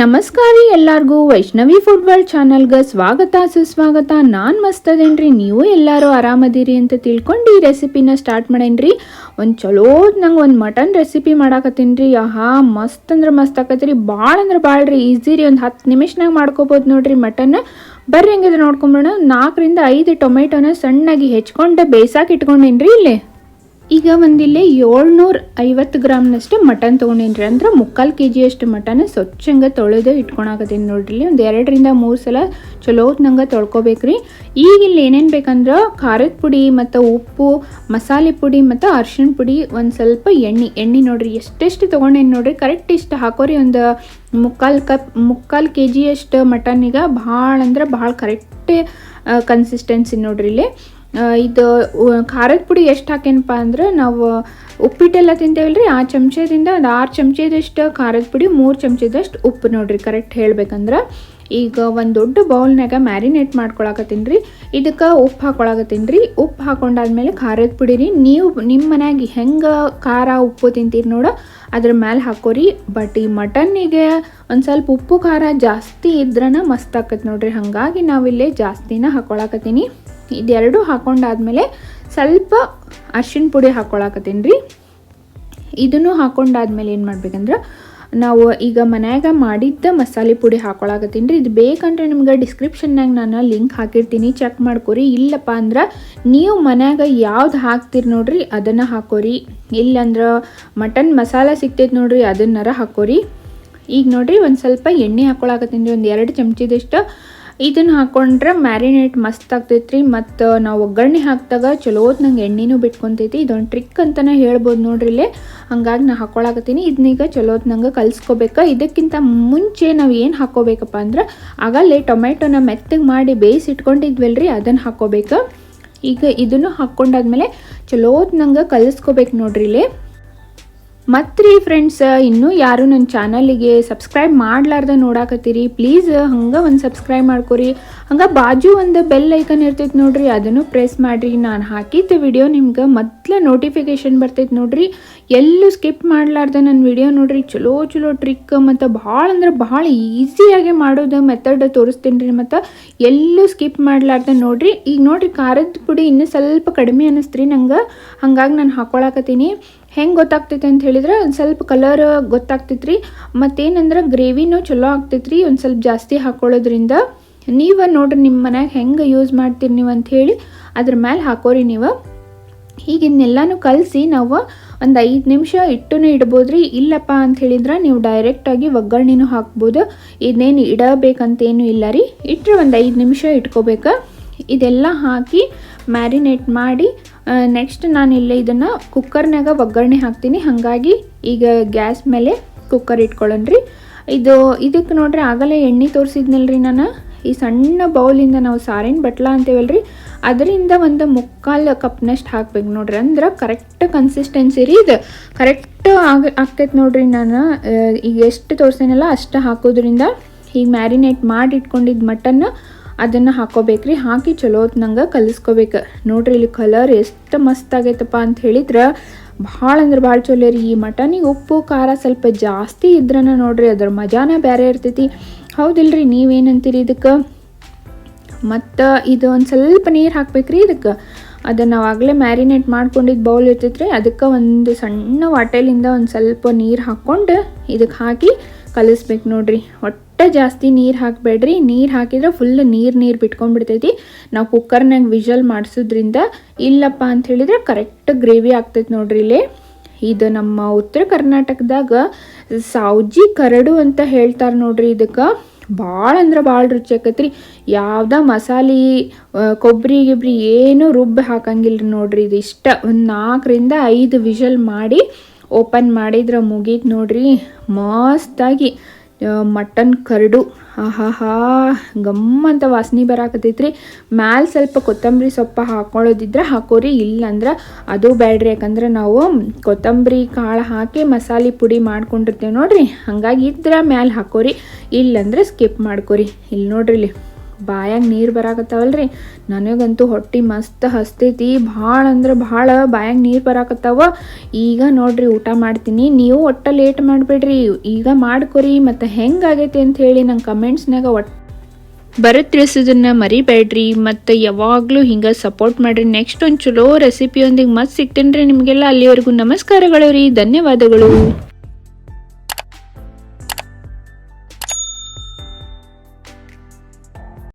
ನಮಸ್ಕಾರ ಎಲ್ಲರಿಗೂ ವೈಷ್ಣವಿ ಫುಟ್ಬಾಲ್ ಚಾನಲ್ಗೆ ಸ್ವಾಗತ, ಸುಸ್ವಾಗತ. ನಾನು ಮಸ್ತ್ ಅದೇನ್ರಿ ನೀವು ಎಲ್ಲರೂ ಆರಾಮದಿರಿ ಅಂತ ತಿಳ್ಕೊಂಡು ಈ ರೆಸಿಪಿನ ಸ್ಟಾರ್ಟ್ ಮಾಡೇನ್ರಿ. ಒಂದು ಚಲೋ ನಂಗೆ ಒಂದು ಮಟನ್ ರೆಸಿಪಿ ಮಾಡಾಕತ್ತೀನಿ. ಆಹಾ, ಮಸ್ತ್ ಅಂದ್ರೆ ಮಸ್ತ್ ಆಕತ್ರಿ. ಭಾಳ ಅಂದ್ರೆ ಭಾಳ ರೀ ಈಸಿ ರೀ ಒಂದು ಹತ್ತು ನಿಮಿಷನಾಗ ಮಾಡ್ಕೋಬೋದು ನೋಡ್ರಿ ಮಟನ್. ಬರ್ರಿ ಹೆಂಗಿದ್ರೆ ನೋಡ್ಕೊಂಬಿಡೋಣ ನಾಲ್ಕರಿಂದ ಐದು ಟೊಮೆಟೊನ ಸಣ್ಣಾಗಿ ಹೆಚ್ಕೊಂಡು ಬೇಯ್ಸಾಕ ಇಟ್ಕೊಂಡೇನ್ರಿ ಇಲ್ಲಿ. ಈಗ ಒಂದಿಲ್ಲಿ ಏಳ್ನೂರ ಐವತ್ತು ಗ್ರಾಮ್ನಷ್ಟು ಮಟನ್ ತೊಗೊಂಡಿನ್ರಿ. ಅಂದ್ರೆ ಮುಕ್ಕಾಲು ಕೆ ಜಿಯಷ್ಟು ಮಟನ್ ಸ್ವಚ್ಛಂಗೆ ತೊಳೆದು ಇಟ್ಕೊಳಕತ್ತೀನಿ ನೋಡ್ರಿ ಒಂದು ಎರಡರಿಂದ ಮೂರು ಸಲ ಚಲೋ ನಂಗೆ ತೊಳ್ಕೊಬೇಕ್ರಿ. ಈಗ ಇಲ್ಲಿ ಏನೇನು ಬೇಕಂದ್ರೆ ಖಾರದ ಪುಡಿ ಮತ್ತು ಉಪ್ಪು, ಮಸಾಲೆ ಪುಡಿ ಮತ್ತು ಅರ್ಶಿನ ಪುಡಿ ಒಂದು ಸ್ವಲ್ಪ ಎಣ್ಣೆ. ಎಣ್ಣೆ ನೋಡ್ರಿ, ಎಷ್ಟೆಷ್ಟು ತೊಗೊಂಡೇನು ನೋಡ್ರಿ. ಕರೆಕ್ಟ್ ಇಷ್ಟು ಹಾಕೋರಿ ಒಂದು ಮುಕ್ಕಾಲು ಕಪ್, ಮುಕ್ಕಾಲು ಕೆ ಜಿಯಷ್ಟು ಈಗ ಭಾಳ ಅಂದ್ರೆ ಭಾಳ ಕರೆಕ್ಟ್ ಕನ್ಸಿಸ್ಟೆನ್ಸಿ ನೋಡ್ರಿ ಇಲ್ಲಿ ಇದು ಖಾರದ ಪುಡಿ ಎಷ್ಟು ಹಾಕೇನಪ್ಪ ಅಂದ್ರೆ ನಾವು ಉಪ್ಪಿಟ್ಟೆಲ್ಲ ತಿಂತೇವಲ್ರಿ, ಆ ಚಮಚದಿಂದ ಒಂದು ಆರು ಚಮಚದಷ್ಟು ಖಾರದ ಪುಡಿ, ಮೂರು ಚಮಚದಷ್ಟು ಉಪ್ಪು ನೋಡ್ರಿ ಕರೆಕ್ಟ್ ಹೇಳ್ಬೇಕಂದ್ರೆ. ಈಗ ಒಂದು ದೊಡ್ಡ ಬೌಲ್ನಾಗ ಮ್ಯಾರಿನೇಟ್ ಮಾಡ್ಕೊಳಕತ್ತೀನಿ ರೀ ಇದಕ್ಕೆ ಉಪ್ಪು ಹಾಕೊಳಕತ್ತೀನಿ ಉಪ್ಪು ಹಾಕೊಂಡಾದ್ಮೇಲೆ ಖಾರದ ಪುಡಿ ರೀ ನೀವು ನಿಮ್ಮ ಮನ್ಯಾಗ ಹೆಂಗೆ ಖಾರ, ಉಪ್ಪು ತಿಂತೀರಿ ನೋಡ, ಅದ್ರ ಮೇಲೆ ಹಾಕೋರಿ. ಬಟ್ ಈ ಮಟನ್ನಿಗೆ ಒಂದು ಸ್ವಲ್ಪ ಉಪ್ಪು ಖಾರ ಜಾಸ್ತಿ ಇದ್ರನ ಮಸ್ತ್ ಆಕತ್ ನೋಡ್ರಿ, ಹಾಗಾಗಿ ನಾವಿಲ್ಲೇ ಜಾಸ್ತಿನ ಹಾಕೊಳಕತ್ತೀನಿ. ಇದೆರಡು ಹಾಕೊಂಡಾದ್ಮೇಲೆ ಸ್ವಲ್ಪ ಅರ್ಶಿಣ ಪುಡಿ ಹಾಕೊಳಕತ್ತೀನಿ ರೀ ಇದನ್ನು ಹಾಕೊಂಡಾದ್ಮೇಲೆ ಏನು ಮಾಡ್ಬೇಕಂದ್ರೆ ನಾವು ಈಗ ಮನ್ಯಾಗ ಮಾಡಿದ್ದ ಮಸಾಲೆ ಪುಡಿ ಹಾಕೊಳಕತ್ತೀನಿ ರೀ ಇದು ಬೇಕಂದ್ರೆ ನಿಮ್ಗೆ ಡಿಸ್ಕ್ರಿಪ್ಷನ್ನಾಗ ನಾನು ಲಿಂಕ್ ಹಾಕಿರ್ತೀನಿ. ಚೆಕ್ ಮಾಡ್ಕೊರಿ. ಇಲ್ಲಪ್ಪ ಅಂದ್ರೆ ನೀವು ಮನ್ಯಾಗ ಯಾವ್ದು ಹಾಕ್ತೀರಿ ನೋಡ್ರಿ, ಅದನ್ನು ಹಾಕೋರಿ. ಇಲ್ಲಂದ್ರೆ ಮಟನ್ ಮಸಾಲ ಸಿಗ್ತೈತೆ ನೋಡ್ರಿ, ಅದನ್ನಾರ ಹಾಕೋರಿ. ಈಗ ನೋಡ್ರಿ ಒಂದು ಸ್ವಲ್ಪ ಎಣ್ಣೆ ಹಾಕೊಳಕತ್ತೀನಿ ರೀ ಒಂದು ಎರಡು ಚಮಚದಷ್ಟು ಇದನ್ನು ಹಾಕೊಂಡ್ರೆ ಮ್ಯಾರಿನೇಟ್ ಮಸ್ತ್ ಆಗ್ತೈತ್ರಿ, ಮತ್ತು ನಾವು ಒಗ್ಗರಣೆ ಹಾಕಿದಾಗ ಚಲೋ ನಂಗೆ ಎಣ್ಣೆನೂ ಬಿಟ್ಕೊತೈತಿ. ಇದೊಂದು ಟ್ರಿಕ್ ಅಂತಲೇ ಹೇಳ್ಬೋದು ನೋಡ್ರಿ ಇಲ್ಲೇ. ಹಂಗಾಗಿ ನಾ ಹಾಕೊಳಕತ್ತೀನಿ. ಇದನ್ನೀಗ ಚಲೋ ನಂಗೆ ಕಲಿಸ್ಕೋಬೇಕು. ಇದಕ್ಕಿಂತ ಮುಂಚೆ ನಾವು ಏನು ಹಾಕೋಬೇಕಪ್ಪ ಅಂದ್ರೆ, ಆಗಲ್ಲೇ ಟೊಮೆಟೊನ ಮೆತ್ತಗೆ ಮಾಡಿ ಬೇಯಿಸಿ ಇಟ್ಕೊಂಡಿದ್ವಲ್ರಿ ಅದನ್ನು ಹಾಕೋಬೇಕು. ಈಗ ಇದನ್ನು ಹಾಕ್ಕೊಂಡಾದ್ಮೇಲೆ ಚಲೋ ನಂಗೆ ಕಲಿಸ್ಕೋಬೇಕು ನೋಡ್ರಿ ಇಲ್ಲಿ. ಮತ್ತು ಫ್ರೆಂಡ್ಸ್ ಇನ್ನೂ ಯಾರು ನನ್ನ ಚಾನಲಿಗೆ ಸಬ್ಸ್ಕ್ರೈಬ್ ಮಾಡ್ಲಾರ್ದ ನೋಡಾಕತ್ತೀರಿ ಪ್ಲೀಸ್ ಹಂಗೆ ಒಂದು ಸಬ್ಸ್ಕ್ರೈಬ್ ಮಾಡ್ಕೊರಿ. ಹಂಗೆ ಬಾಜು ಒಂದು ಬೆಲ್ ಐಕನ್ ಇರ್ತೈತೆ ನೋಡ್ರಿ, ಅದನ್ನು ಪ್ರೆಸ್ ಮಾಡಿರಿ. ನಾನು ಹಾಕಿದ್ದ ವಿಡಿಯೋ ನಿಮ್ಗೆ ಮೊದಲ ನೋಟಿಫಿಕೇಶನ್ ಬರ್ತೈತೆ ನೋಡ್ರಿ. ಎಲ್ಲೂ ಸ್ಕಿಪ್ ಮಾಡಲಾರ್ದೆ ನನ್ನ ವಿಡಿಯೋ ನೋಡ್ರಿ. ಚಲೋ ಚಲೋ ಟ್ರಿಕ್ ಮತ್ತು ಭಾಳ ಅಂದ್ರೆ ಭಾಳ ಈಸಿಯಾಗಿ ಮಾಡೋದು ಮೆಥಡ್ ತೋರಿಸ್ತೀನಿ ರೀ ಮತ್ತು. ಎಲ್ಲೂ ಸ್ಕಿಪ್ ಮಾಡಲಾರ್ದೆ ನೋಡ್ರಿ. ಈಗ ನೋಡ್ರಿ ಖಾರದ ಪುಡಿ ಇನ್ನೂ ಸ್ವಲ್ಪ ಕಡಿಮೆ ಅನ್ನಿಸ್ತ್ರಿ ನಂಗೆ. ಹಂಗಾಗಿ ನಾನು ಹಾಕೊಳಕತ್ತೀನಿ. ಹೆಂಗೆ ಗೊತ್ತಾಗ್ತೈತೆ ಅಂತ ಹೇಳಿದ್ರೆ ಒಂದು ಸ್ವಲ್ಪ ಕಲರ್ ಗೊತ್ತಾಗ್ತೈತ್ರಿ. ಮತ್ತೇನಂದ್ರೆ ಗ್ರೇವಿನೂ ಚಲೋ ಆಗ್ತೈತೆ ರೀ ಒಂದು ಸ್ವಲ್ಪ ಜಾಸ್ತಿ ಹಾಕೊಳ್ಳೋದ್ರಿಂದ. ನೀವು ನೋಡ್ರಿ ನಿಮ್ಮ ಮನ್ಯಾಗ ಹೆಂಗೆ ಯೂಸ್ ಮಾಡ್ತೀರಿ ನೀವು ಅಂತ ಹೇಳಿ. ಅದ್ರ ಮೇಲೆ ಹಾಕೋರಿ ನೀವು. ಈಗ ಇದನ್ನೆಲ್ಲನೂ ಕಲಸಿ ನಾವು ಒಂದು ಐದು ನಿಮಿಷ ಇಟ್ಟುನೂ ಇಡ್ಬೋದು ರೀ ಇಲ್ಲಪ್ಪ ಅಂತ ಹೇಳಿದ್ರೆ ನೀವು ಡೈರೆಕ್ಟಾಗಿ ಒಗ್ಗರಣೆನೂ ಹಾಕ್ಬೋದು. ಇದನ್ನೇನು ಇಡಬೇಕಂತೇನು ಇಲ್ಲ ರೀ. ಇಟ್ಟರೆ ಒಂದು ಐದು ನಿಮಿಷ ಇಟ್ಕೋಬೇಕು. ಇದೆಲ್ಲ ಹಾಕಿ ಮ್ಯಾರಿನೇಟ್ ಮಾಡಿ ನೆಕ್ಸ್ಟ್ ನಾನು ಇಲ್ಲೇ ಇದನ್ನು ಕುಕ್ಕರ್ನಾಗ ಒಗ್ಗರಣೆ ಹಾಕ್ತೀನಿ. ಹಾಗಾಗಿ ಈಗ ಗ್ಯಾಸ್ ಮೇಲೆ ಕುಕ್ಕರ್ ಇಟ್ಕೊಳ್ಳೋಣ್ರಿ. ಇದು ಇದಕ್ಕೆ ನೋಡ್ರಿ ಆಗಲೇ ಎಣ್ಣೆ ತೋರಿಸಿದ್ನಲ್ರಿ ನಾನು. ಈ ಸಣ್ಣ ಬೌಲಿಂದ ನಾವು ಸಾರಿನ ಬಟ್ಲ ಅಂತೀವಲ್ರಿ. ಅದರಿಂದ ಒಂದು ಮುಕ್ಕಾಲು ಕಪ್ನಷ್ಟು ಹಾಕ್ಬೇಕು ನೋಡ್ರಿ. ಅಂದ್ರೆ ಕರೆಕ್ಟ್ ಕನ್ಸಿಸ್ಟೆನ್ಸಿ ರೀ ಇದು. ಕರೆಕ್ಟ್ ಆಗ, ಆಗ್ತೈತೆ ನೋಡ್ರಿ ನಾನು. ಈಗ ಎಷ್ಟು ತೋರಿಸ್ತೇನಲ್ಲ ಅಷ್ಟು ಹಾಕೋದ್ರಿಂದ ಈಗ ಮ್ಯಾರಿನೇಟ್ ಮಾಡಿ ಇಟ್ಕೊಂಡಿದ್ದ ಮಟನ್ ಅದನ್ನು ಹಾಕೋಬೇಕ್ರಿ. ಹಾಕಿ ಚಲೋ ನಂಗೆ ಕಲಿಸ್ಕೋಬೇಕು. ನೋಡ್ರಿ ಇಲ್ಲಿ ಕಲರ್ ಎಷ್ಟು ಮಸ್ತ್ ಆಗೈತಪ್ಪ ಅಂತ ಹೇಳಿದ್ರೆ ಭಾಳ ಅಂದ್ರೆ ಭಾಳ ಚಲೋ ರೀ. ಈ ಮಟನಿಗೆ ಉಪ್ಪು, ಖಾರ ಸ್ವಲ್ಪ ಜಾಸ್ತಿ ಇದ್ರನ ನೋಡ್ರಿ ಅದ್ರ ಮಜಾನ ಬೇರೆ ಇರ್ತೈತಿ. ಹೌದಿಲ್ರಿ, ನೀವೇನಂತೀರಿ ಇದಕ್ಕೆ? ಮತ್ತು ಇದು ಒಂದು ಸ್ವಲ್ಪ ನೀರು ಹಾಕ್ಬೇಕ್ರಿ ಇದಕ್ಕೆ. ಅದನ್ನು ನಾವು ಆಗಲೇ ಮ್ಯಾರಿನೇಟ್ ಮಾಡ್ಕೊಂಡಿದ್ದು ಬೌಲ್ ಇರ್ತೈತ್ರಿ, ಅದಕ್ಕೆ ಒಂದು ಸಣ್ಣ ವಾಟೆಲಿಂದ ಒಂದು ಸ್ವಲ್ಪ ನೀರು ಹಾಕ್ಕೊಂಡು ಇದಕ್ಕೆ ಹಾಕಿ ಕಲಿಸ್ಬೇಕು ನೋಡ್ರಿ. ಒಟ್ಟು ಜಾಸ್ತಿ ನೀರು ಹಾಕಬೇಡ್ರಿ. ನೀರು ಹಾಕಿದ್ರೆ ಫುಲ್ ನೀರು ನೀರು ಬಿಟ್ಕೊಂಡ್ಬಿಡ್ತೈತಿ. ನಾವು ಕುಕ್ಕರ್ನಾಗ ವಿಜಲ್ ಮಾಡಿಸೋದ್ರಿಂದ ಇಲ್ಲಪ್ಪ ಅಂತ ಹೇಳಿದ್ರೆ ಕರೆಕ್ಟ್ ಗ್ರೇವಿ ಆಗ್ತೈತಿ ನೋಡ್ರಿ ಇಲ್ಲಿ. ಇದು ನಮ್ಮ ಉತ್ತರ ಕರ್ನಾಟಕದಾಗ ಸಾವ್ಜಿ ಕರಡು ಅಂತ ಹೇಳ್ತಾರೆ ನೋಡ್ರಿ ಇದಕ್ಕೆ. ಭಾಳ ಅಂದ್ರೆ ಭಾಳ ರುಚಿ ಆಕತ್ರಿ. ಯಾವ್ದ ಮಸಾಲೆ ಕೊಬ್ಬರಿ ಗಿಬ್ರಿ ಏನು ರುಬ್ಬಿ ಹಾಕಂಗಿಲ್ಲ ನೋಡ್ರಿ. ಇದು ಇಷ್ಟ. ಒಂದು ನಾಲ್ಕರಿಂದ ಐದು ವಿಷಲ್ ಮಾಡಿ ಓಪನ್ ಮಾಡಿದ್ರೆ ಮುಗೀತು ನೋಡ್ರಿ. ಮಸ್ತಾಗಿ. ಮಟನ್ ಕರಡು. ಆಹಾಹಾ, ಗಮ್ಮಂತ ವಾಸನೆ ಬರಾಕತೈತ್ರಿ ಮ್ಯಾಲೆ ಸ್ವಲ್ಪ ಕೊತ್ತಂಬರಿ ಸೊಪ್ಪು ಹಾಕೊಳ್ಳೋದಿದ್ರೆ ಹಾಕೋರಿ, ಇಲ್ಲಂದ್ರೆ ಅದು ಬೇಡ್ರಿ ಯಾಕಂದ್ರೆ ನಾವು ಕೊತ್ತಂಬರಿ, ಕಾಳು ಹಾಕಿ ಮಸಾಲೆ ಪುಡಿ ಮಾಡ್ಕೊಂಡಿರ್ತೇವೆ ನೋಡ್ರಿ. ಹಂಗಾಗಿ ಇದ್ರೆ ಮ್ಯಾಲೆ ಹಾಕೋರಿ, ಇಲ್ಲಂದ್ರೆ ಸ್ಕಿಪ್ ಮಾಡ್ಕೋರಿ. ಇಲ್ಲಿ ನೋಡ್ರಿ ಇಲ್ಲಿ ಬಾಯಾಗ ನೀರು ಬರಾಕತ್ತಾವಲ್ರಿ? ನನಗಂತೂ ಹೊಟ್ಟೆ ಮಸ್ತ್ ಹಸ್ತೈತಿ. ಭಾಳ ಅಂದ್ರೆ ಭಾಳ ಬಾಯಾಗ ನೀರು ಬರಾಕತ್ತಾವ. ಈಗ ನೋಡ್ರಿ ಊಟ ಮಾಡ್ತೀನಿ. ನೀವು ಒಟ್ಟ ಲೇಟ್ ಮಾಡಬೇಡ್ರಿ. ಈಗ ಮಾಡ್ಕೊರಿ. ಮತ್ತು ಹೆಂಗಾಗೈತಿ ಅಂತ ಹೇಳಿ ನಂಗೆ ಕಮೆಂಟ್ಸ್ನಾಗ ಒಟ್ಟು ಬರ ತಿಳಿಸೋದನ್ನ ಮರಿಬೇಡ್ರಿ. ಮತ್ತು ಯಾವಾಗಲೂ ಹಿಂಗೆ ಸಪೋರ್ಟ್ ಮಾಡಿರಿ. ನೆಕ್ಸ್ಟ್ ಒಂದು ಚಲೋ ರೆಸಿಪಿಯೊಂದಿಗೆ ಮತ್ತೆ ಸಿಗ್ತೀನಿ ರೀ ನಿಮಗೆಲ್ಲ. ಅಲ್ಲಿವರೆಗೂ ನಮಸ್ಕಾರಗಳು ರೀ. ಧನ್ಯವಾದಗಳು.